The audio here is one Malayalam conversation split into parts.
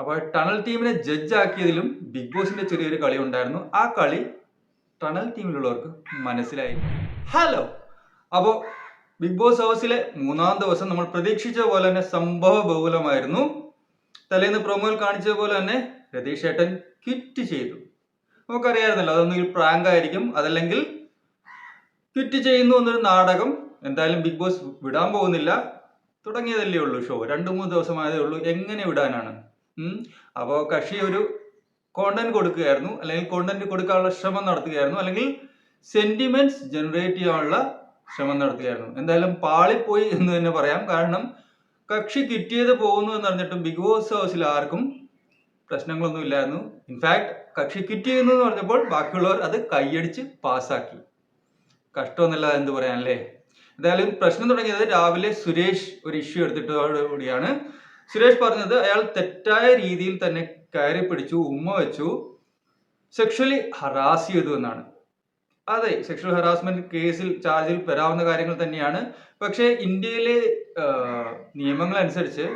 അപ്പോൾ ടണൽ ടീമിനെ ജഡ്ജ് ആക്കിയതിലും ബിഗ് ബോസിന്റെ ചെറിയൊരു കളി ഉണ്ടായിരുന്നു. ആ കളി ടണൽ ടീമിലുള്ളവർക്ക് മനസ്സിലായി. ഹലോ അപ്പോൾ ബിഗ് ബോസ് ഹൗസിലെ മൂന്നാം ദിവസം നമ്മൾ പ്രതീക്ഷിച്ച പോലെ തന്നെ സംഭവ ബഹുലമായിരുന്നു. തലേന്ന് പ്രൊമോയിൽ കാണിച്ച പോലെ തന്നെ രതീഷ് ഏട്ടൻ ക്വിറ്റ് ചെയ്തു. നമുക്കറിയായിരുന്നല്ലോ അതൊന്നുകിൽ പ്രാങ്ക് ആയിരിക്കും. അതല്ലെങ്കിൽ ക്വിറ്റ് ചെയ്യുന്നു എന്നൊരു നാടകം എന്തായാലും ബിഗ് ബോസ് വിടാൻ പോകുന്നില്ല. തുടങ്ങിയതല്ലേ ഉള്ളൂ ഷോ രണ്ട് മൂന്ന് ദിവസമായതേ ഉള്ളൂ. എങ്ങനെ വിടാനാണ്. അപ്പോൾ കക്ഷി ഒരു കോണ്ടന്റ് കൊടുക്കുകയായിരുന്നു. അല്ലെങ്കിൽ കോണ്ടന്റ് കൊടുക്കാനുള്ള ശ്രമം നടത്തുകയായിരുന്നു. അല്ലെങ്കിൽ സെന്റിമെന്റ്സ് ജനറേറ്റ് ചെയ്യാനുള്ള ശ്രമം നടത്തുകയായിരുന്നു. എന്തായാലും പാളിപ്പോയി എന്ന് തന്നെ പറയാം. കാരണം കക്ഷി കിട്ടിയത് പോകുന്നു എന്ന് പറഞ്ഞിട്ടും ബിഗ് ബോസ് ഹൗസിൽ ആർക്കും പ്രശ്നങ്ങളൊന്നും ഇല്ലായിരുന്നു. ഇൻഫാക്ട് കക്ഷി കിട്ടിയെന്ന് പറഞ്ഞപ്പോൾ ബാക്കിയുള്ളവർ അത് കൈയടിച്ച് പാസ്സാക്കി. കഷ്ടമൊന്നുമില്ലാതെ എന്ത് പറയാനല്ലേ? എന്തായാലും പ്രശ്നം തുടങ്ങിയത് രാവിലെ സുരേഷ് ഒരു ഇഷ്യൂ എടുത്തിട്ടോടുകൂടിയാണ് സുരേഷ് പറഞ്ഞത് അയാൾ തെറ്റായ രീതിയിൽ തന്നെ കയറി പിടിച്ചു ഉമ്മ വെച്ചു സെക്ഷലി ഹറാസ് ചെയ്തു എന്നാണ്. അതെ സെക്ഷൽ ഹറാസ്മെന്റ് കേസിൽ ചാർജിൽ വരാവുന്ന കാര്യങ്ങൾ തന്നെയാണ്. പക്ഷേ ഇന്ത്യയിലെ നിയമങ്ങൾ അനുസരിച്ച്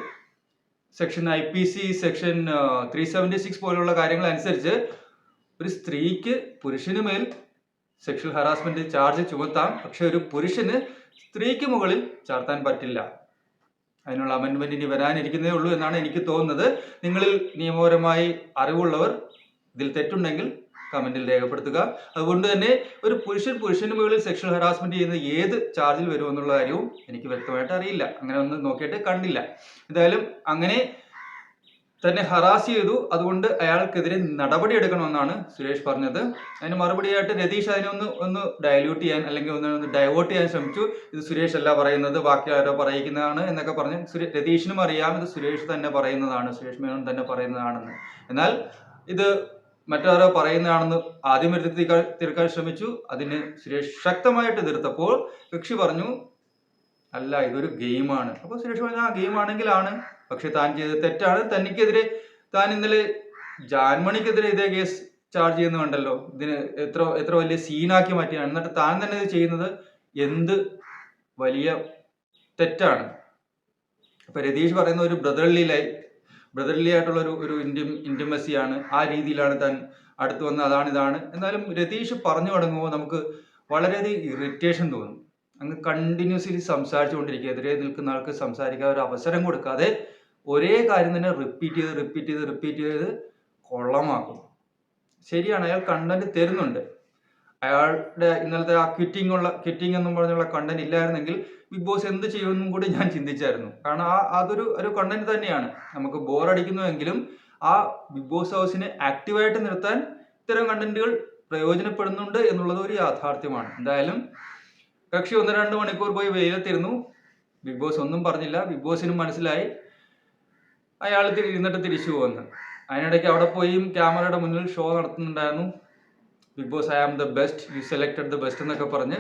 section I P C section three seventy six പോലുള്ള കാര്യങ്ങൾ അനുസരിച്ച് ഒരു സ്ത്രീക്ക് പുരുഷന് മേൽ സെക്ഷൽ ഹറാസ്മെന്റ് ചാർജ് ചുമത്താം. പക്ഷെ ഒരു പുരുഷന് സ്ത്രീക്ക് മുകളിൽ ചാർത്താൻ പറ്റില്ല. അതിനുള്ള അമെൻമെന്റ് ഇനി വരാനിരിക്കുന്നേ ഉള്ളൂ എന്നാണ് എനിക്ക് തോന്നുന്നത്. നിങ്ങളിൽ നിയമപരമായി അറിവുള്ളവർ ഇതിൽ തെറ്റുണ്ടെങ്കിൽ കമന്റിൽ രേഖപ്പെടുത്തുക. അതുകൊണ്ട് തന്നെ ഒരു പുരുഷൻ പുരുഷന് മുകളിൽ സെക്ഷൽ ഹറാസ്മെന്റ് ചെയ്യുന്ന ഏത് ചാർജിൽ വരുമെന്നുള്ള കാര്യവും എനിക്ക് വ്യക്തമായിട്ട് അറിയില്ല. അങ്ങനെ ഒന്ന് നോക്കിയിട്ട് കണ്ടില്ല. എന്തായാലും അങ്ങനെ തന്നെ ഹറാസ് ചെയ്തു. അതുകൊണ്ട് അയാൾക്കെതിരെ നടപടി എടുക്കണമെന്നാണ് സുരേഷ് പറഞ്ഞത്. അതിന് മറുപടിയായിട്ട് രതീഷ് അതിനെ ഒന്ന് ഒന്ന് ഡയല്യൂട്ട് ചെയ്യാൻ അല്ലെങ്കിൽ ഒന്ന് ഒന്ന് ഡൈവേർട്ട് ചെയ്യാൻ ശ്രമിച്ചു. ഇത് സുരേഷ് അല്ല പറയുന്നത്. ബാക്കി ആരോ പറയിക്കുന്നതാണ് എന്നൊക്കെ പറഞ്ഞ് രതീഷിനും അറിയാം. ഇത് സുരേഷ് തന്നെ പറയുന്നതാണ്. സുരേഷ് മേനോൻ തന്നെ പറയുന്നതാണെന്ന്. എന്നാൽ ഇത് മറ്റാരോ പറയുന്നതാണെന്ന് ആദ്യം എടുത്ത് തീർക്കാൻ- തീർക്കാൻ ശ്രമിച്ചു. അതിന് സുരേഷ് ശക്തമായിട്ട് എതിർത്തപ്പോൾ കക്ഷി പറഞ്ഞു അല്ല ഇതൊരു ഗെയിമാണ്. അപ്പോൾ സുരേഷ് പറഞ്ഞു ആ ഗെയിം ആണെങ്കിലാണ് പക്ഷെ താൻ ചെയ്തത് തെറ്റാണ്. തനിക്കെതിരെ താൻ ഇന്നലെ ജാൻമണിക്കെതിരെ ഇതേ കേസ് ചാർജ് ചെയ്യുന്ന കണ്ടല്ലോ. ഇതിന് എത്ര എത്ര വലിയ സീനാക്കി മാറ്റിയാണ്. എന്നിട്ട് താൻ തന്നെ ഇത് ചെയ്യുന്നത് എന്ത് വലിയ തെറ്റാണ്. അപ്പൊ രതീഷ് പറയുന്ന ഒരു ബ്രദർലി ലൈ ബ്രദർലി ആയിട്ടുള്ള ഒരു ഒരു ഇന്റിമസിയാണ് ആ രീതിയിലാണ് താൻ അടുത്ത് വന്ന് അതാണ് ഇതാണ്. എന്നാലും രതീഷ് പറഞ്ഞു തുടങ്ങുമ്പോൾ നമുക്ക് വളരെയധികം ഇറിറ്റേഷൻ തോന്നും. അങ്ങ് കണ്ടിന്യൂസ്ലി സംസാരിച്ചുകൊണ്ടിരിക്കുക. എതിരെ നിൽക്കുന്ന ആൾക്ക് സംസാരിക്കാൻ ഒരു അവസരം കൊടുക്കാതെ ഒരേ കാര്യം തന്നെ റിപ്പീറ്റ് ചെയ്ത് റിപ്പീറ്റ് ചെയ്ത് റിപ്പീറ്റ് ചെയ്ത് കൊള്ളമാക്കും. ശരിയാണ് അയാൾ കണ്ടന്റ് തരുന്നുണ്ട്. അയാളുടെ ഇന്നലത്തെ ആ ക്വിറ്റിംഗ് ഉള്ള ക്വിറ്റിംഗ് എന്നും പറഞ്ഞുള്ള കണ്ടന്റ് ഇല്ലായിരുന്നെങ്കിൽ ബിഗ് ബോസ് എന്ത് ചെയ്യുമെന്നും കൂടി ഞാൻ ചിന്തിച്ചായിരുന്നു. കാരണം ആ അതൊരു ഒരു കണ്ടന്റ് തന്നെയാണ്. നമുക്ക് ബോർ അടിക്കുന്നുവെങ്കിലും ആ ബിഗ് ബോസ് ഹൗസിനെ ആക്റ്റീവായിട്ട് നിർത്താൻ ഇത്തരം കണ്ടന്റുകൾ പ്രയോജനപ്പെടുന്നുണ്ട് എന്നുള്ളത് ഒരു യാഥാർത്ഥ്യമാണ്. എന്തായാലും കക്ഷി ഒന്ന് രണ്ട് മണിക്കൂർ പോയി വെയിലത്തിരുന്നു. ബിഗ് ബോസ് ഒന്നും പറഞ്ഞില്ല. ബിഗ് ബോസിനും മനസ്സിലായി. അയാൾ ഇരുന്നിട്ട് തിരിച്ചു പോകുന്നു അതിനിടയ്ക്ക് അവിടെ പോയി ക്യാമറയുടെ മുന്നിൽ show നടത്തുന്നുണ്ടായിരുന്നു. Big boss I am the best you selected the best എന്നൊക്കെ പറഞ്ഞ്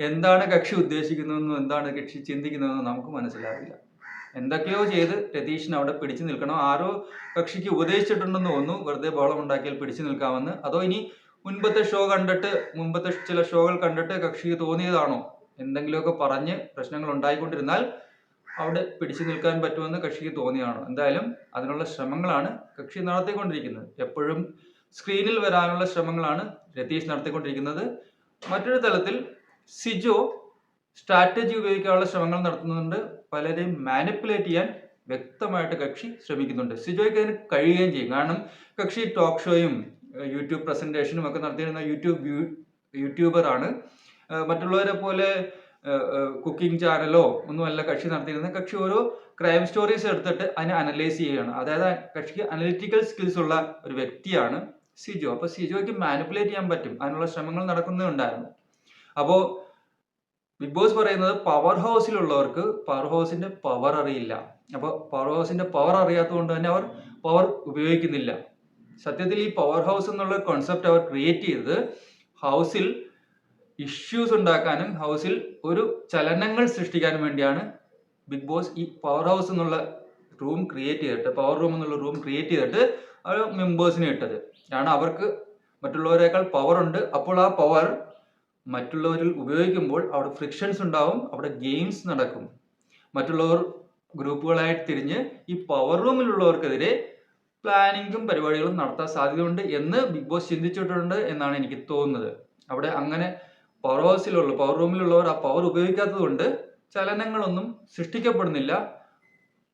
എന്താണ് കക്ഷി ഉദ്ദേശിക്കുന്നതെന്നും എന്താണ് കക്ഷി ചിന്തിക്കുന്നതെന്നും നമുക്ക് മനസ്സിലാവില്ല. എന്തൊക്കെയോ ചെയ്ത് രതീഷിന് അവിടെ പിടിച്ചു നിൽക്കണം. ആരോ കക്ഷിക്ക് ഉപദേശിച്ചിട്ടുണ്ടെന്ന് തോന്നുന്നു. വെറുതെ ബഹളം ഉണ്ടാക്കിയാൽ പിടിച്ചു നിൽക്കാമെന്ന്. അതോ ഇനി മുൻപത്തെ ഷോ കണ്ടിട്ട് മുൻപത്തെ ചില ഷോകൾ കണ്ടിട്ട് കക്ഷിക്ക് തോന്നിയതാണോ? എന്തെങ്കിലുമൊക്കെ പറഞ്ഞ് പ്രശ്നങ്ങൾ ഉണ്ടായിക്കൊണ്ടിരുന്നാൽ അവിടെ പിടിച്ചു നിൽക്കാൻ പറ്റുമെന്ന് കക്ഷിക്ക് തോന്നിയാണോ എന്തായാലും അതിനുള്ള ശ്രമങ്ങളാണ് കക്ഷി നടത്തിക്കൊണ്ടിരിക്കുന്നത്. എപ്പോഴും സ്ക്രീനിൽ വരാനുള്ള ശ്രമങ്ങളാണ് രതീഷ് നടത്തിക്കൊണ്ടിരിക്കുന്നത്. മറ്റൊരു തലത്തിൽ സിജോ സ്ട്രാറ്റജി ഉപയോഗിക്കാനുള്ള ശ്രമങ്ങൾ നടത്തുന്നുണ്ട്. പലരെയും മാനിപ്പുലേറ്റ് ചെയ്യാൻ വ്യക്തമായിട്ട് കക്ഷി ശ്രമിക്കുന്നുണ്ട്. സിജോയ്ക്ക് അതിന് കഴിയുകയും ചെയ്യും. കാരണം കക്ഷി ടോക്ക് ഷോയും യൂട്യൂബ് പ്രസന്റേഷനും ഒക്കെ നടത്തിയിരുന്ന യൂട്യൂബ് യൂട്യൂബറാണ്. മറ്റുള്ളവരെ പോലെ കുക്കിംഗ് ചാനലോ ഒന്നുമല്ല കക്ഷി നടത്തിയിരുന്നത്. കക്ഷി ഓരോ ക്രൈം സ്റ്റോറീസ് എടുത്തിട്ട് അതിനെ അനലൈസ് ചെയ്യുകയാണ്. അതായത് കക്ഷിക്ക് അനലിറ്റിക്കൽ സ്കിൽസ് ഉള്ള ഒരു വ്യക്തിയാണ് സിജോ. അപ്പോൾ സിജോയ്ക്ക് മാനിപ്പുലേറ്റ് ചെയ്യാൻ പറ്റും. അതിനുള്ള ശ്രമങ്ങൾ നടക്കുന്നുണ്ടായിരുന്നു അപ്പോൾ ബിഗ് ബോസ് പറയുന്നത് പവർ ഹൗസിലുള്ളവർക്ക് പവർ ഹൗസിന്റെ പവർ അറിയില്ല. അപ്പോൾ പവർ ഹൗസിന്റെ പവർ അറിയാത്തത് കൊണ്ട് തന്നെ അവർ പവർ ഉപയോഗിക്കുന്നില്ല. സത്യത്തിൽ ഈ പവർ ഹൗസ് എന്നുള്ള കോൺസെപ്റ്റ് അവർ ക്രിയേറ്റ് ചെയ്തത് ഹൗസിൽ ഇഷ്യൂസ് ഉണ്ടാക്കാനും ഹൗസിൽ ഒരു ചലനങ്ങൾ സൃഷ്ടിക്കാനും വേണ്ടിയാണ് ബിഗ് ബോസ് ഈ പവർ ഹൗസ് എന്നുള്ള റൂം ക്രിയേറ്റ് ചെയ്തിട്ട് പവർ റൂം എന്നുള്ള റൂം ക്രിയേറ്റ് ചെയ്തിട്ട് അവർ മെമ്പേഴ്സിനെ ഇട്ടത്. കാരണം അവർക്ക് മറ്റുള്ളവരെക്കാൾ പവർ ഉണ്ട്. അപ്പോൾ ആ പവർ മറ്റുള്ളവരിൽ ഉപയോഗിക്കുമ്പോൾ അവിടെ ഫ്രിക്ഷൻസ് ഉണ്ടാവും അവിടെ ഗെയിംസ് നടക്കും. മറ്റുള്ളവർ ഗ്രൂപ്പുകളായിട്ട് തിരിഞ്ഞ് ഈ പവർ റൂമിലുള്ളവർക്കെതിരെ പ്ലാനിങ്ങും പരിപാടികളും നടത്താൻ സാധ്യതയുണ്ട് എന്ന് ബിഗ് ബോസ് ചിന്തിച്ചിട്ടുണ്ട് എന്നാണ് എനിക്ക് തോന്നുന്നത്. അവിടെ അങ്ങനെ പവർ ഹൗസിലുള്ള പവർ റൂമിലുള്ളവർ ആ പവർ ഉപയോഗിക്കാത്തത് കൊണ്ട് ചലനങ്ങളൊന്നും സൃഷ്ടിക്കപ്പെടുന്നില്ല.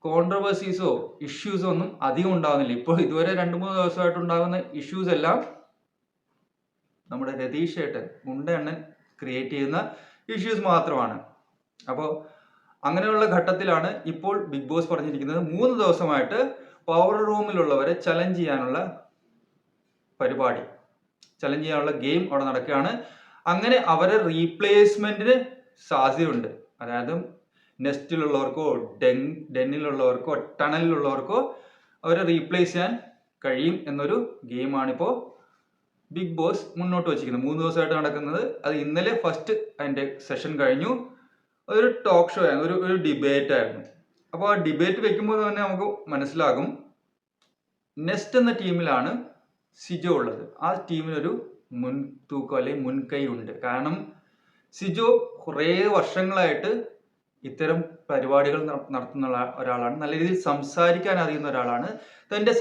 കോൺട്രവേഴ്സീസോ ഇഷ്യൂസോ ഒന്നും അധികം ഉണ്ടാകുന്നില്ല ഇപ്പോൾ ഇതുവരെ രണ്ട് മൂന്ന് ദിവസമായിട്ട് ഉണ്ടാകുന്ന ഇഷ്യൂസ് എല്ലാം നമ്മുടെ രതീഷ് ഏട്ടൻ മുണ്ടണ്ണൻ ക്രിയേറ്റ് ചെയ്യുന്ന ഇഷ്യൂസ് മാത്രമാണ്. അപ്പോൾ അങ്ങനെയുള്ള ഘട്ടത്തിലാണ് ഇപ്പോൾ ബിഗ് ബോസ് പറഞ്ഞിരിക്കുന്നത്. മൂന്ന് ദിവസമായിട്ട് പവർ റൂമിലുള്ളവരെ ചലഞ്ച് ചെയ്യാനുള്ള പരിപാടി. ചലഞ്ച് ചെയ്യാനുള്ള ഗെയിം അവിടെ നടക്കുകയാണ്. അങ്ങനെ അവരെ റീപ്ലേസ്മെന്റിന് സാധ്യതയുണ്ട്. അതായത് നെസ്റ്റിലുള്ളവർക്കോ ഡെൻ ഡെന്നിലുള്ളവർക്കോ ടണലിലുള്ളവർക്കോ അവരെ റീപ്ലേസ് ചെയ്യാൻ കഴിയും എന്നൊരു ഗെയിമാണിപ്പോൾ ബിഗ് ബോസ് മുന്നോട്ട് വെച്ചിരിക്കുന്നത്. മൂന്ന് ദിവസമായിട്ട് നടക്കുന്നത്. അത് ഇന്നലെ ഫസ്റ്റ് അതിന്റെ സെഷൻ കഴിഞ്ഞു. ഒരു ടോക്ക് ഷോ ആയിരുന്നു. ഒരു ഒരു ഡിബേറ്റ് ആയിരുന്നു. അപ്പോൾ ആ ഡിബേറ്റ് വെക്കുമ്പോൾ തന്നെ നമുക്ക് മനസ്സിലാകും. നെസ്റ്റ് എന്ന ടീമിലാണ് സിജോ ഉള്ളത്. ആ ടീമിനൊരു മുൻതൂക്കം അല്ലെങ്കിൽ മുൻകൈ ഉണ്ട് കാരണം സിജോ കുറേ വർഷങ്ങളായിട്ട് ഇത്തരം പരിപാടികൾ നട- നടത്തുന്ന ഒരാളാണ്. നല്ല രീതിയിൽ സംസാരിക്കാൻ അറിയുന്ന ഒരാളാണ്. തന്റെ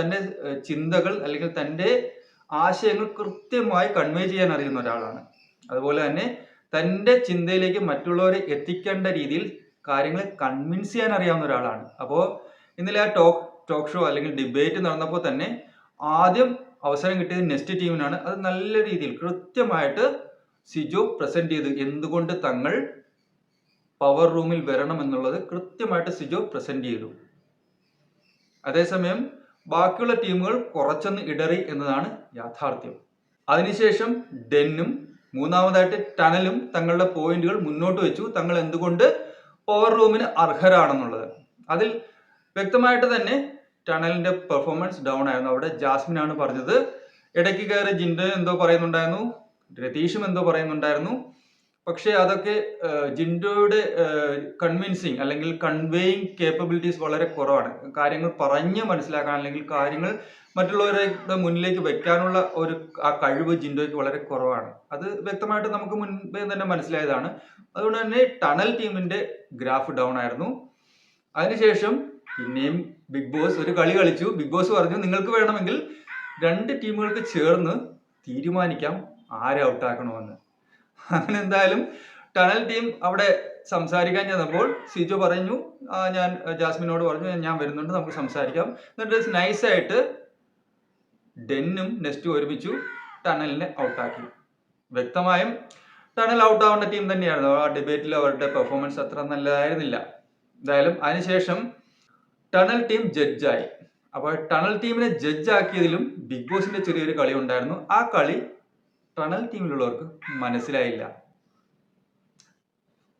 തന്റെ ചിന്തകൾ അല്ലെങ്കിൽ തന്റെ ആശയങ്ങൾ കൃത്യമായി കൺവേ ചെയ്യാൻ അറിയുന്ന ഒരാളാണ്. അതുപോലെ തന്നെ തന്റെ ചിന്തയിലേക്ക് മറ്റുള്ളവരെ എത്തിക്കേണ്ട രീതിയിൽ കാര്യങ്ങളെ കൺവിൻസ് ചെയ്യാൻ അറിയാവുന്ന ഒരാളാണ്. അപ്പോൾ ഇന്നലെ ആ ടോക്ക് ടോക്ക് ഷോ അല്ലെങ്കിൽ ഡിബേറ്റ് നടന്നപ്പോൾ തന്നെ ആദ്യം അവസരം കിട്ടിയത് നെസ്റ്റ് ടീമിനാണ്. അത് നല്ല രീതിയിൽ കൃത്യമായിട്ട് സിജോ പ്രസന്റ് ചെയ്തു. എന്തുകൊണ്ട് തങ്ങൾ പവർ റൂമിൽ വരണം എന്നുള്ളത് കൃത്യമായിട്ട് സിജോ പ്രസന്റ് ചെയ്തു. അതേസമയം ബാക്കിയുള്ള ടീമുകൾ കുറച്ചൊന്ന് ഇടറി എന്നതാണ് യാഥാർത്ഥ്യം. അതിനുശേഷം ഡെന്നും മൂന്നാമതായിട്ട് ടണലും തങ്ങളുടെ പോയിന്റുകൾ മുന്നോട്ട് വെച്ചു. തങ്ങൾ എന്തുകൊണ്ട് പവർ റൂമിന് അർഹരാണെന്നുള്ളത്. അതിൽ വ്യക്തമായിട്ട് തന്നെ ടണലിന്റെ പെർഫോമൻസ് ഡൗൺ ആയിരുന്നു. അവിടെ ജാസ്മിൻ ആണ് പറഞ്ഞത്. ഇടയ്ക്ക് കയറി ജിൻഡോ എന്തോ പറയുന്നുണ്ടായിരുന്നു. രതീഷും എന്തോ പറയുന്നുണ്ടായിരുന്നു. പക്ഷേ അതൊക്കെ ജിൻഡോയുടെ കൺവിൻസിങ് അല്ലെങ്കിൽ കൺവേയിങ് കേപ്പബിലിറ്റീസ് വളരെ കുറവാണ്. കാര്യങ്ങൾ പറഞ്ഞ് മനസ്സിലാക്കാൻ അല്ലെങ്കിൽ കാര്യങ്ങൾ മറ്റുള്ളവരുടെ മുന്നിലേക്ക് വെക്കാനുള്ള ഒരു ആ കഴിവ് ജിൻഡോയ്ക്ക് വളരെ കുറവാണ്. അത് വ്യക്തമായിട്ട് നമുക്ക് മുൻപേ തന്നെ മനസ്സിലായതാണ്. അതുകൊണ്ട് തന്നെ ടണൽ ടീമിന്റെ ഗ്രാഫ് ഡൗൺ ആയിരുന്നു. അതിനുശേഷം പിന്നെയും ബിഗ് ബോസ് ഒരു കളി കളിച്ചു. ബിഗ് ബോസ് പറഞ്ഞു നിങ്ങൾക്ക് വേണമെങ്കിൽ രണ്ട് ടീമുകൾക്ക് ചേർന്ന് തീരുമാനിക്കാം ആരെ ഔട്ടാക്കണമെന്ന് അങ്ങനെ എന്തായാലും ടണൽ ടീം അവിടെ സംസാരിക്കാൻ ചെന്നപ്പോൾ സിജു പറഞ്ഞു ഞാൻ ജാസ്മിനോട് പറഞ്ഞു ഞാൻ വരുന്നുണ്ട് നമുക്ക് സംസാരിക്കാം. എന്നിട്ട് നൈസായിട്ട് ഡെന്നും നെസ്റ്റും ഒരുമിച്ചു ടണലിനെ ഔട്ടാക്കി. വ്യക്തമായും ടണൽ ഔട്ട് ആവേണ്ട ടീം തന്നെയായിരുന്നു. ആ ഡിബേറ്റിൽ അവരുടെ പെർഫോമൻസ് അത്ര നല്ലതായിരുന്നില്ല. എന്തായാലും അതിനുശേഷം ടണൽ ടീം ജഡ്ജായി അപ്പോൾ ടണൽ ടീമിനെ ജഡ്ജ് ആക്കിയതിലും ബിഗ് ബോസിന്റെ ചെറിയൊരു കളി ഉണ്ടായിരുന്നു. ആ കളി ടണൽ ടീമിലുള്ളവർക്ക് മനസ്സിലായില്ല.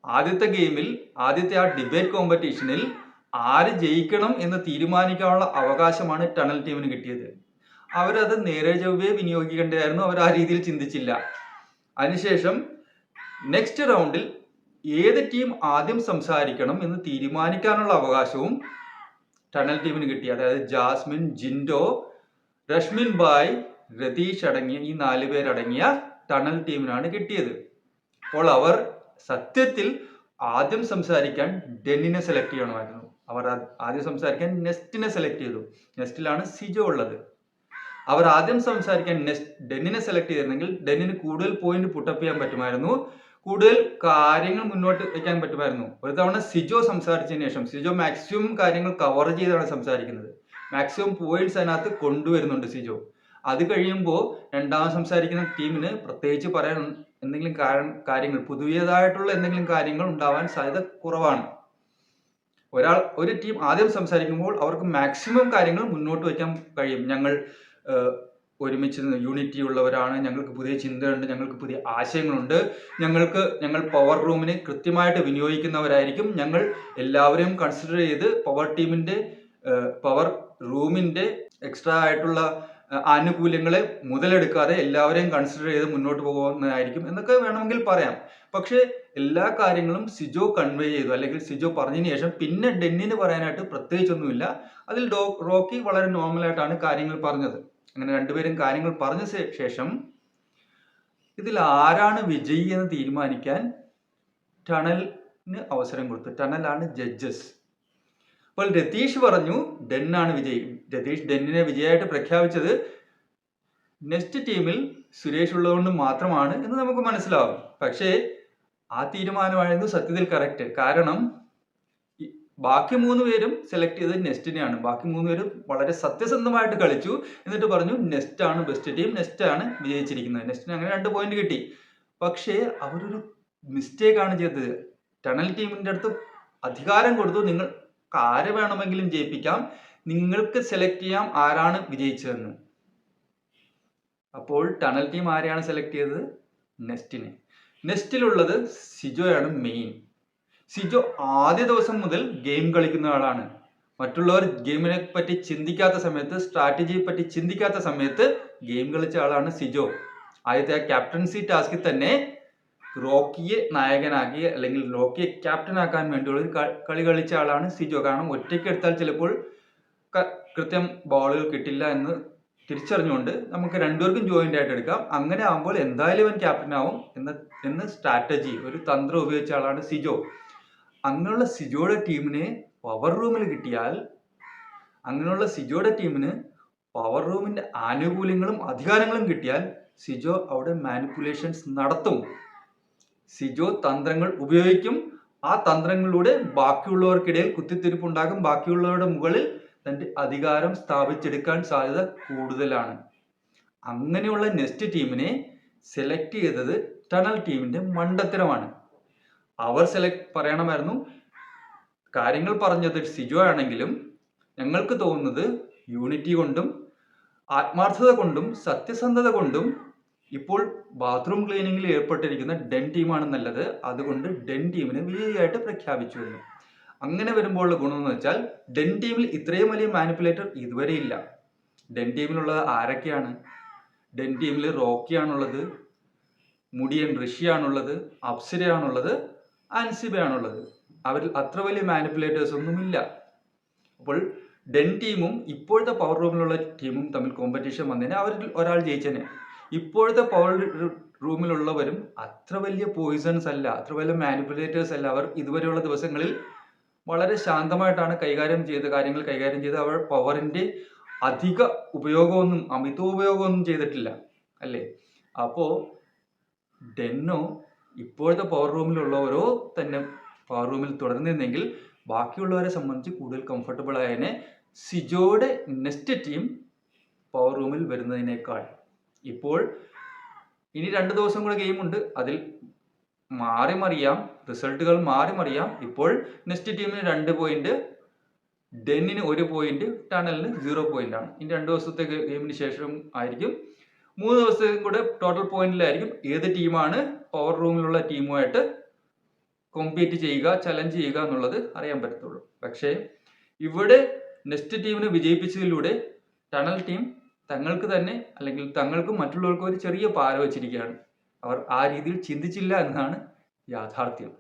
ആദ്യത്തെ ഗെയിമിൽ ആദ്യത്തെ ആ ഡിബേറ്റ് കോമ്പറ്റീഷനിൽ ആര് ജയിക്കണം എന്ന് തീരുമാനിക്കാനുള്ള അവകാശമാണ് ടണൽ ടീമിന് കിട്ടിയത്. അവരത് നേരെ ചൊവ്വേ വിനിയോഗിക്കേണ്ടതായിരുന്നു. അവർ ആ രീതിയിൽ ചിന്തിച്ചില്ല. അതിനുശേഷം നെക്സ്റ്റ് റൗണ്ടിൽ ഏത് ടീം ആദ്യം സംസാരിക്കണം എന്ന് തീരുമാനിക്കാനുള്ള അവകാശവും ടണൽ ടീമിന് കിട്ടി. അതായത് ജാസ്മിൻ ജിൻഡോ രശ്മിൻ ബായ് രതീഷ് അടങ്ങിയ ഈ നാല് പേരടങ്ങിയ ടണൽ ടീമിനാണ് കിട്ടിയത്. അപ്പോൾ അവർ സത്യത്തിൽ ആദ്യം സംസാരിക്കാൻ ഡെന്നിനെ സെലക്ട് ചെയ്യണമായിരുന്നു. അവർ ആദ്യം സംസാരിക്കാൻ നെസ്റ്റിനെ സെലക്ട് ചെയ്തു. നെസ്റ്റിലാണ് സിജോ ഉള്ളത്. അവർ ആദ്യം സംസാരിക്കാൻ നെസ്റ്റ് ഡെന്നിനെ സെലക്ട് ചെയ്തിരുന്നെങ്കിൽ ഡെന്നിന് കൂടുതൽ പോയിന്റ് പുട്ടപ്പ് ചെയ്യാൻ പറ്റുമായിരുന്നു. കൂടുതൽ കാര്യങ്ങൾ മുന്നോട്ട് വയ്ക്കാൻ പറ്റുമായിരുന്നു. ഒരു തവണ സിജോ സംസാരിച്ചതിന് ശേഷം സിജോ മാക്സിമം കാര്യങ്ങൾ കവർ ചെയ്താണ് സംസാരിക്കുന്നത്. മാക്സിമം പോയിന്റ്സ് അതിനകത്ത് കൊണ്ടുവരുന്നുണ്ട് സിജോ. അത് കഴിയുമ്പോൾ രണ്ടാമത് സംസാരിക്കുന്ന ടീമിന് പ്രത്യേകിച്ച് പറയാൻ എന്തെങ്കിലും കാര- കാര്യങ്ങൾ പുതിയതായിട്ടുള്ള എന്തെങ്കിലും കാര്യങ്ങൾ ഉണ്ടാവാൻ സാധ്യത കുറവാണ്. ഒരാൾ ഒരു ടീം ആദ്യം സംസാരിക്കുമ്പോൾ അവർക്ക് മാക്സിമം കാര്യങ്ങൾ മുന്നോട്ട് വയ്ക്കാൻ കഴിയും. ഞങ്ങൾ ഒരുമിച്ച് യൂണിറ്റി ഉള്ളവരാണ് ഞങ്ങൾക്ക് പുതിയ ചിന്തയുണ്ട് ഞങ്ങൾക്ക് പുതിയ ആശയങ്ങളുണ്ട് ഞങ്ങൾക്ക് ഞങ്ങൾ പവർ റൂമിനെ കൃത്യമായിട്ട് വിനിയോഗിക്കുന്നവരായിരിക്കും. ഞങ്ങൾ എല്ലാവരെയും കൺസിഡർ ചെയ്ത് പവർ ടീമിന്റെ പവർ റൂമിന്റെ എക്സ്ട്രാ ആയിട്ടുള്ള ഏഹ്, ആനുകൂല്യങ്ങളെ മുതലെടുക്കാതെ എല്ലാവരെയും കൺസിഡർ ചെയ്ത് മുന്നോട്ട് പോകുന്നതായിരിക്കും എന്നൊക്കെ വേണമെങ്കിൽ പറയാം. പക്ഷേ എല്ലാ കാര്യങ്ങളും സിജോ കൺവേ ചെയ്തു. അല്ലെങ്കിൽ സിജോ പറഞ്ഞതിന് ശേഷം പിന്നെ ഡെന്നിന് പറയാനായിട്ട് പ്രത്യേകിച്ചൊന്നുമില്ല. അതിൽ ഡോ റോക്കി വളരെ നോർമലായിട്ടാണ് കാര്യങ്ങൾ പറഞ്ഞത്. അങ്ങനെ രണ്ടുപേരും കാര്യങ്ങൾ പറഞ്ഞ ശേഷം ഇതിൽ ആരാണ് വിജയി എന്ന് തീരുമാനിക്കാൻ ടണലിന് അവസരം കൊടുത്തു. ടണലാണ് ജഡ്ജസ്. അപ്പോൾ രതീഷ് പറഞ്ഞു ഡെന്നാണ് വിജയി. രതീഷ് ഡെന്നിനെ വിജയമായിട്ട് പ്രഖ്യാപിച്ചത് നെക്സ്റ്റ് ടീമിൽ സുരേഷ് ഉള്ളതുകൊണ്ട് മാത്രമാണ് എന്ന് നമുക്ക് മനസ്സിലാവും. പക്ഷേ ആ തീരുമാനമായിരുന്നു സത്യത്തിൽ കറക്റ്റ് കാരണം ബാക്കി മൂന്ന് പേരും സെലക്ട് ചെയ്തത് നെസ്റ്റിനെയാണ്. ബാക്കി മൂന്ന് പേരും വളരെ സത്യസന്ധമായിട്ട് കളിച്ചു. എന്നിട്ട് പറഞ്ഞു നെസ്റ്റ് ആണ് ബെസ്റ്റ് ടീം നെസ്റ്റ് ആണ് വിജയിച്ചിരിക്കുന്നത്. നെസ്റ്റിന് അങ്ങനെ രണ്ട് പോയിന്റ് കിട്ടി. പക്ഷേ അവരൊരു മിസ്റ്റേക്ക് ആണ് ചെയ്തത്. ടണൽ ടീമിന്റെ അടുത്ത് അധികാരം കൊടുത്തു. നിങ്ങൾ ആരെ വേണമെങ്കിലും ജയിപ്പിക്കാം. നിങ്ങൾക്ക് സെലക്ട് ചെയ്യാം ആരാണ് വിജയിച്ചതെന്ന്. അപ്പോൾ ടണൽ ടീം ആരെയാണ് സെലക്ട് ചെയ്തത്? നെസ്റ്റിനെ. നെസ്റ്റിലുള്ളത് സിജോയാണ് മെയിൻ സിജോ ആദ്യ ദിവസം മുതൽ ഗെയിം കളിക്കുന്ന ആളാണ്. മറ്റുള്ളവർ ഗെയിമിനെ പറ്റി ചിന്തിക്കാത്ത സമയത്ത് സ്ട്രാറ്റജിയെ പറ്റി ചിന്തിക്കാത്ത സമയത്ത് ഗെയിം കളിച്ച ആളാണ് സിജോ. ആദ്യത്തെ ആ ക്യാപ്റ്റൻസി ടാസ്കിൽ തന്നെ റോക്കിയെ നായകനാക്കി അല്ലെങ്കിൽ റോക്കിയെ ക്യാപ്റ്റൻ ആക്കാൻ വേണ്ടിയുള്ള കളി കളിച്ച ആളാണ് സിജോ. കാരണം ഒറ്റയ്ക്ക് എടുത്താൽ ചിലപ്പോൾ കൃത്യം ബോളുകൾ കിട്ടില്ല എന്ന് തിരിച്ചറിഞ്ഞുകൊണ്ട് നമുക്ക് രണ്ടുപേർക്കും ജോയിന്റ് ആയിട്ട് എടുക്കാം. അങ്ങനെ ആകുമ്പോൾ എന്തായാലും ഇവൻ ക്യാപ്റ്റൻ ആവും എന്ന എന്ന സ്ട്രാറ്റജി ഒരു തന്ത്രം ഉപയോഗിച്ച ആളാണ് സിജോ. അങ്ങനെയുള്ള സിജോയുടെ ടീമിനെ പവർ റൂമിൽ കിട്ടിയാൽ അങ്ങനെയുള്ള സിജോയുടെ ടീമിന് പവർ റൂമിന്റെ ആനുകൂല്യങ്ങളും അധികാരങ്ങളും കിട്ടിയാൽ സിജോ അവിടെ മാനിപ്പുലേഷൻസ് നടത്തും. സിജോ തന്ത്രങ്ങൾ ഉപയോഗിക്കും. ആ തന്ത്രങ്ങളിലൂടെ ബാക്കിയുള്ളവർക്കിടയിൽ കുത്തിത്തിരിപ്പുണ്ടാകും. ബാക്കിയുള്ളവരുടെ മുകളിൽ തന്റെ അധികാരം സ്ഥാപിച്ചെടുക്കാൻ സാധ്യത കൂടുതലാണ്. അങ്ങനെയുള്ള നെസ്റ്റ് ടീമിനെ സെലക്ട് ചെയ്തത് ടണൽ ടീമിന്റെ മണ്ടത്തരമാണ്. അവർ സെലക്ട് പറയണമായിരുന്നു. കാര്യങ്ങൾ പറഞ്ഞത് സിജോ ആണെങ്കിലും ഞങ്ങൾക്ക് തോന്നുന്നത് യൂണിറ്റി കൊണ്ടും ആത്മാർത്ഥത കൊണ്ടും സത്യസന്ധത കൊണ്ടും ഇപ്പോൾ ബാത്റൂം ക്ലീനിങ്ങിൽ ഏർപ്പെട്ടിരിക്കുന്ന ഡെൻ ടീമാണ് നല്ലത്. അതുകൊണ്ട് ഡെൻ ടീമിനെ വിജയിയായിട്ട് പ്രഖ്യാപിച്ചു അങ്ങനെ വരുമ്പോഴുള്ള ഗുണമെന്ന് വെച്ചാൽ ഡെൻ ടീമിൽ ഇത്രയും വലിയ മാനിപ്പുലേറ്റർ ഇതുവരെ ഇല്ല. ഡെൻ ടീമിലുള്ളത് ആരൊക്കെയാണ്? ഡെൻ ടീമിൽ റോക്കിയാണുള്ളത് മുടിയൻ ഋഷിയാണുള്ളത് അപ്സരയാണുള്ളത് അൻസിബയാണുള്ളത്. അവരിൽ അത്ര വലിയ മാനിപ്പുലേറ്റേഴ്സ് ഒന്നുമില്ല അപ്പോൾ ഡെൻ ടീമും ഇപ്പോഴത്തെ പവർ റൂമിലുള്ള ടീമും തമ്മിൽ കോമ്പറ്റീഷൻ വന്നതിന് അവരിൽ ഒരാൾ ജയിച്ചേനെ. ഇപ്പോഴത്തെ പവർ റൂമിലുള്ളവരും അത്ര വലിയ പോയിസൺസ് അല്ല അത്ര വലിയ മാനിപ്പുലേറ്റേഴ്സ് അല്ല അവർ ഇതുവരെയുള്ള ദിവസങ്ങളിൽ വളരെ ശാന്തമായിട്ടാണ് കൈകാര്യം ചെയ്ത് കാര്യങ്ങൾ കൈകാര്യം ചെയ്ത് അവർ പവറിന്റെ അധിക ഉപയോഗമൊന്നും അമിതോപയോഗമൊന്നും ചെയ്തിട്ടില്ല അല്ലേ? അപ്പോ ഡെന്നോ ഇപ്പോഴത്തെ പവർ റൂമിലുള്ളവരോ തന്നെ പവർ റൂമിൽ തുടർന്നിരുന്നെങ്കിൽ ബാക്കിയുള്ളവരെ സംബന്ധിച്ച് കൂടുതൽ കംഫർട്ടബിൾ ആയതിനെ സിജോയുടെ നെക്സ്റ്റ് ടീം പവർ റൂമിൽ വരുന്നതിനേക്കാൾ. ഇപ്പോൾ ഇനി രണ്ട് ദിവസം കൂടെ ഗെയിമുണ്ട് അതിൽ മാറി മറിയാം. റിസൾട്ടുകൾ മാറി മറിയാം. ഇപ്പോൾ നെക്സ്റ്റ് ടീമിന് രണ്ട് പോയിന്റ് ഡെന്നിന് ഒരു പോയിന്റ് ടണലിന് സീറോ പോയിന്റ് ആണ്. ഇനി രണ്ട് ദിവസത്തെ ഗെയിമിന് ശേഷം ആയിരിക്കും. മൂന്ന് ദിവസത്തേക്കും കൂടെ ടോട്ടൽ പോയിന്റിലായിരിക്കും ഏത് ടീമാണ് പവർ റൂമിലുള്ള ടീമുമായിട്ട് കോമ്പീറ്റ് ചെയ്യുക ചലഞ്ച് ചെയ്യുക എന്നുള്ളത് അറിയാൻ പറ്റത്തുള്ളൂ. പക്ഷേ ഇവിടെ നെക്സ്റ്റ് ടീമിനെ വിജയിപ്പിച്ചതിലൂടെ ടണൽ ടീം തങ്ങൾക്ക് തന്നെ അല്ലെങ്കിൽ തങ്ങൾക്കും മറ്റുള്ളവർക്കും ഒരു ചെറിയ പാര വെച്ചിരിക്കുകയാണ്. അവർ ആ രീതിയിൽ ചിന്തിച്ചില്ല എന്നാണ് യാഥാർത്ഥ്യം.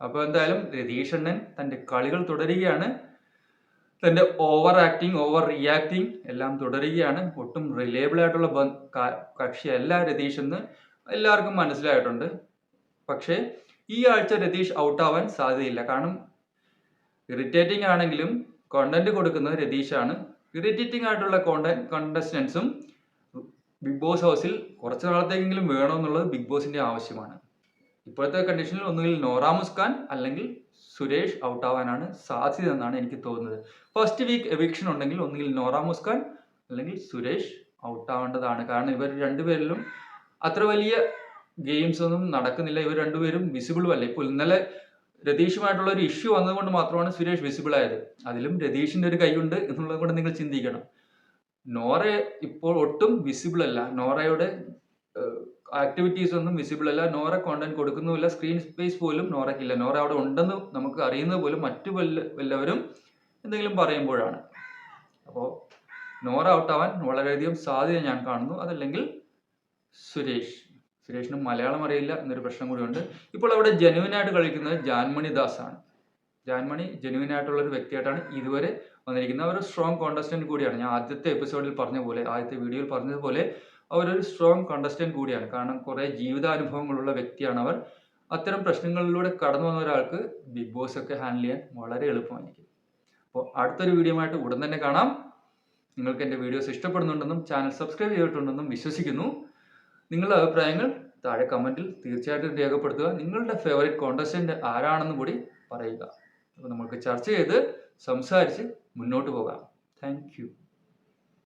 അപ്പോൾ എന്തായാലും രതീഷണ്ണൻ തന്റെ കളികൾ തുടരുകയാണ്. തന്റെ ഓവർ ആക്ടിങ് ഓവർ റിയാക്ടിങ് എല്ലാം തുടരുകയാണ്. ഒട്ടും റിലയബിൾ ആയിട്ടുള്ള കക്ഷിയല്ല രതീഷ് എന്ന് എല്ലാവർക്കും മനസ്സിലായിട്ടുണ്ട്. പക്ഷേ ഈ ആഴ്ച രതീഷ് ഔട്ടാവാൻ സാധ്യതയില്ല. കാരണം ഇറിറ്റേറ്റിംഗ് ആണെങ്കിലും കോണ്ടന്റ് കൊടുക്കുന്നത് രതീഷാണ്. ഇറിറ്റേറ്റിംഗ് ആയിട്ടുള്ള കോണ്ടന്റ് കണ്ടസ്റ്റൻസും ബിഗ് ബോസ് ഹൗസിൽ കുറച്ച് നാളത്തേക്കെങ്കിലും വേണമെന്നുള്ളത് ബിഗ് ബോസിന്റെ ആവശ്യമാണ്. ഇപ്പോഴത്തെ കണ്ടീഷനിൽ ഒന്നുകിൽ നോറ മുസ്കാൻ അല്ലെങ്കിൽ സുരേഷ് ഔട്ട് ആവാനാണ് സാധ്യത എന്നാണ് എനിക്ക് തോന്നുന്നത്. ഫസ്റ്റ് വീക്ക് എവിക്ഷൻ ഉണ്ടെങ്കിൽ ഒന്നുകിൽ നോറ മുസ്കാൻ അല്ലെങ്കിൽ സുരേഷ് ഔട്ട് ആവേണ്ടതാണ് കാരണം ഇവർ രണ്ടുപേരിലും അത്ര വലിയ ഗെയിംസ് ഒന്നും നടക്കുന്നില്ല. ഇവർ രണ്ടുപേരും വിസിബിളും അല്ല? ഇപ്പോൾ ഇന്നലെ രതീഷുമായിട്ടുള്ള ഒരു ഇഷ്യൂ വന്നതുകൊണ്ട് മാത്രമാണ് സുരേഷ് വിസിബിൾ ആയത്. അതിലും രതീഷിന്റെ ഒരു കൈയുണ്ട് എന്നുള്ളത് കൂടെ നിങ്ങൾ ചിന്തിക്കണം. നോറ ഇപ്പോൾ ഒട്ടും വിസിബിൾ അല്ല. നോറയുടെ ആക്ടിവിറ്റീസ് ഒന്നും വിസിബിൾ അല്ല. നോറ കോണ്ടന്റ് കൊടുക്കുന്നുമില്ല. സ്ക്രീൻ സ്പേസ് പോലും നോറയ്ക്കില്ല. നോറ അവിടെ ഉണ്ടെന്ന് നമുക്ക് അറിയുന്നത് പോലും മറ്റു വല്ല വല്ലവരും എന്തെങ്കിലും പറയുമ്പോഴാണ്. അപ്പോൾ നോറ ഔട്ടാവാൻ വളരെയധികം സാധ്യത ഞാൻ കാണുന്നു. അതല്ലെങ്കിൽ സുരേഷ്. സുരേഷിന് മലയാളം അറിയില്ല എന്നൊരു പ്രശ്നം കൂടിയുണ്ട്. ഇപ്പോൾ അവിടെ ജനുവിനായിട്ട് കളിക്കുന്നത് ജാൻമണി ദാസ് ആണ് ജാൻമണി ജനുവിനായിട്ടുള്ള ഒരു വ്യക്തിയായിട്ടാണ് ഇതുവരെ വന്നിരിക്കുന്നത്. അവർ സ്ട്രോങ് കോണ്ടസ്റ്റന്റ് കൂടിയാണ്. ഞാൻ ആദ്യത്തെ എപ്പിസോഡിൽ പറഞ്ഞ പോലെ ആദ്യത്തെ വീഡിയോയിൽ പറഞ്ഞതുപോലെ അവരൊരു സ്ട്രോങ് കോണ്ടസ്റ്റന്റ് കൂടിയാണ്. കാരണം കുറേ ജീവിതാനുഭവങ്ങളുള്ള വ്യക്തിയാണ് അവർ. അത്തരം പ്രശ്നങ്ങളിലൂടെ കടന്നു വന്ന ഒരാൾക്ക് ബിഗ് ബോസ് ഒക്കെ ഹാൻഡിൽ ചെയ്യാൻ വളരെ എളുപ്പമായിരിക്കും. അപ്പോൾ അടുത്തൊരു വീഡിയോ ആയിട്ട് ഉടൻ തന്നെ കാണാം. നിങ്ങൾക്ക് എന്റെ വീഡിയോസ് ഇഷ്ടപ്പെടുന്നുണ്ടെന്നും ചാനൽ സബ്സ്ക്രൈബ് ചെയ്തിട്ടുണ്ടെന്നും വിശ്വസിക്കുന്നു. നിങ്ങളുടെ അഭിപ്രായങ്ങൾ താഴെ കമന്റിൽ തീർച്ചയായിട്ടും രേഖപ്പെടുത്തുക. നിങ്ങളുടെ ഫേവറേറ്റ് കോണ്ടസ്റ്റന്റ് ആരാണെന്ന് കൂടി പറയുക. അപ്പോൾ നമുക്ക് ചർച്ച ചെയ്ത് സംസാരിച്ച് മുന്നോട്ട് പോകാം. താങ്ക്